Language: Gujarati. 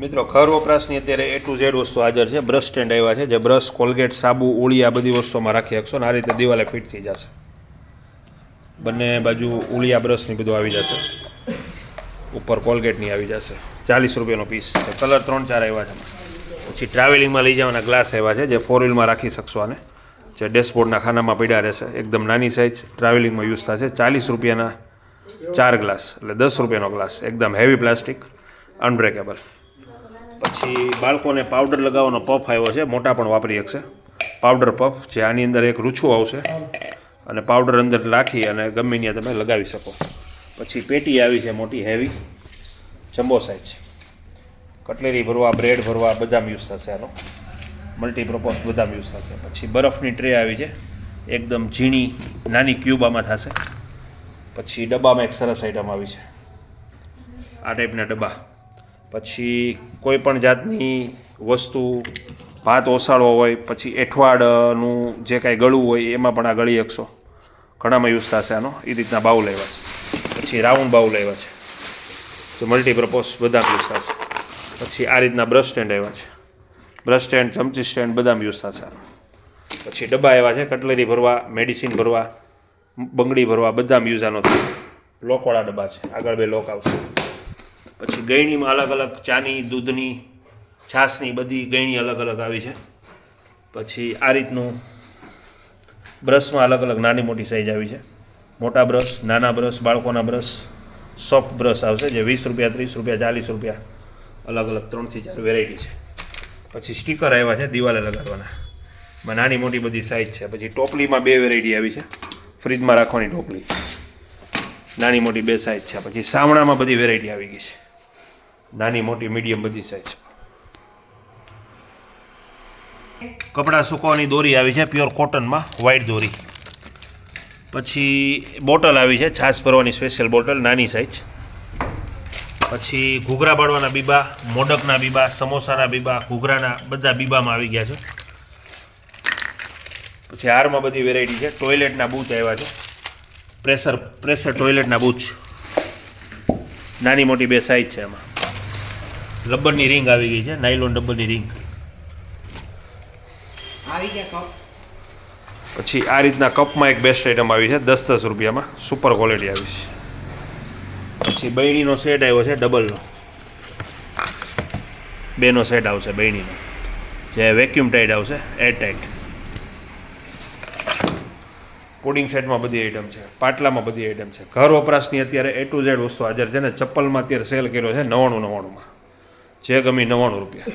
મિત્રો, ઘર વપરાશની અત્યારે એ ટુ ઝેડ વસ્તુ હાજર છે. બ્રશ સ્ટેન્ડ આવ્યા છે, જે બ્રશ કોલગેટ સાબુ ઉળી આ બધી વસ્તુમાં રાખી શકશો ને આ રીતે દિવાલે ફિટ થઈ જશે. બંને બાજુ ઉળિયા બ્રશની બધું આવી જશે. ઉપર કોલગેટની આવી જશે. ચાલીસ રૂપિયાનો પીસ છે. કલર ત્રણ ચાર આવ્યા છે. પછી ટ્રાવેલિંગમાં લઈ જવાના ગ્લાસ આવ્યા છે, જે ફોર વ્હીલમાં રાખી શકશો આને. જે ડેશબોર્ડના ખાનામાં પડ્યા રહેશે. એકદમ નાની સાઇઝ ટ્રાવેલિંગમાં યુઝ થશે. ચાલીસ રૂપિયાના ચાર ગ્લાસ એટલે દસ રૂપિયાનો ગ્લાસ એકદમ હેવી પ્લાસ્ટિક અનબ્રેકેબલ પછી બાળકોને પાવડર લગાવવાનો પફ આવ્યો છે, મોટા પણ વાપરી શકશે. પાવડર પફ જે આની અંદર એક રૂછું આવશે અને પાવડર અંદર રાખી અને ગમે ત્યાં તમે લગાવી શકો. પછી પેટી આવી છે મોટી હેવી જમ્બો સાઇઝ કટલેરી ભરવા, બ્રેડ ભરવા, બદામ યુઝ થશે આનો. મલ્ટીપર્પઝ બદામ યુઝ થશે. પછી બરફની ટ્રે આવી છે. એકદમ ઝીણી, નાની ક્યુબ આમાં થશે. પછી ડબ્બામાં એક સરસ આઈટમ આવી છે. આ ટાઈપના ડબ્બા. પછી કોઈ પણ જાતની વસ્તુ, ભાત ઓસાળો હોય, પછી એઠવાડનું જે કાંઈ ગળું હોય, એમાં પણ આ ગળી શકશો ઘણામાં યુઝ થશે આનો. એ રીતના બાઉલ આવ્યા છે. પછી રાઉન્ડ બાઉલ આવ્યા છે. તો મલ્ટીપર્પઝ બધા યુઝ થશે. પછી આ રીતના બ્રશ સ્ટેન્ડ આવ્યા છે. બ્રશ સ્ટેન્ડ ચમચી સ્ટેન્ડ બધામાં યુઝ થશે. પછી ડબ્બા આવ્યા છે, કટલેરી ભરવા મેડિસિન ભરવા, બંગડી ભરવા, બધામાં યુઝ આનો થશે લોકવાળા ડબ્બા છે. આગળ બે લોક આવશે. પછી ગયણીમાં અલગ અલગ ચાની, દૂધની, છાશની બધી ગયણી અલગ અલગ આવી છે. પછી આ રીતનું બ્રશમાં અલગ અલગ નાની મોટી સાઈઝ આવી છે. મોટા બ્રશ, નાના બ્રશ, બાળકોના બ્રશ સોફ્ટ બ્રશ આવશે જે વીસ રૂપિયા, ત્રીસ રૂપિયા, ચાલીસ રૂપિયા અલગ અલગ ત્રણથી ચાર વેરાયટી છે. પછી સ્ટીકર આવ્યા છે દિવાલે લગાડવાના. માં નાની મોટી બધી સાઈઝ છે. પછી ટોપલીમાં બે વેરાયટી આવી છે. ફ્રીજમાં રાખવાની ટોપલી. નાની મોટી બે સાઈઝ છે. પછી સામણામાં બધી વેરાયટી આવી ગઈ છે. નાની મોટી મીડિયમ બધી સાઈઝ કપડાં સૂકવાની દોરી આવી છે પ્યોર કોટનમાં વ્હાઇટ દોરી. પછી બોટલ આવી છે, છાશ ભરવાની સ્પેશિયલ બોટલ, નાની સાઈઝ પછી ઘૂઘરા બાળવાના બીબા, મોડકના બીબા, સમોસાના બીબા, ઘૂઘરાના બધા બીબામાં આવી ગયા છે. પછી હારમાં બધી વેરાયટી છે ટોયલેટના બૂચ આવ્યા છે. પ્રેશર પ્રેશર ટોયલેટના બૂચ નાની મોટી બે સાઈઝ છે એમાં રબરની રિંગ આવી ગઈ છે નાયલોન રબરની રિંગ આવી ગયા કપ પછી આ રીતના કપમાં એક બેસ્ટ આઈટમ આવી છે દસ દસ રૂપિયામાં. સુપર ક્વોલિટી આવી છે. પછી બૈણીનો સેટ આવ્યો છે ડબલનો બેનો સેટ આવશે બૈણીનો. જે વેક્યુમ ટાઈટ આવશે એર ટાઈટ પુડિંગ સેટમાં બધી આઈટમ છે પાટલામાં બધી આઈટમ છે. ઘર વપરાશની અત્યારે એ ટુ ઝેડ વસ્તુ હાજર છે ને ચપ્પલમાં અત્યારે સેલ કર્યો છે નવાણું નવ્વાણુંમાં જે ગમી નવ્વાણું રૂપિયા.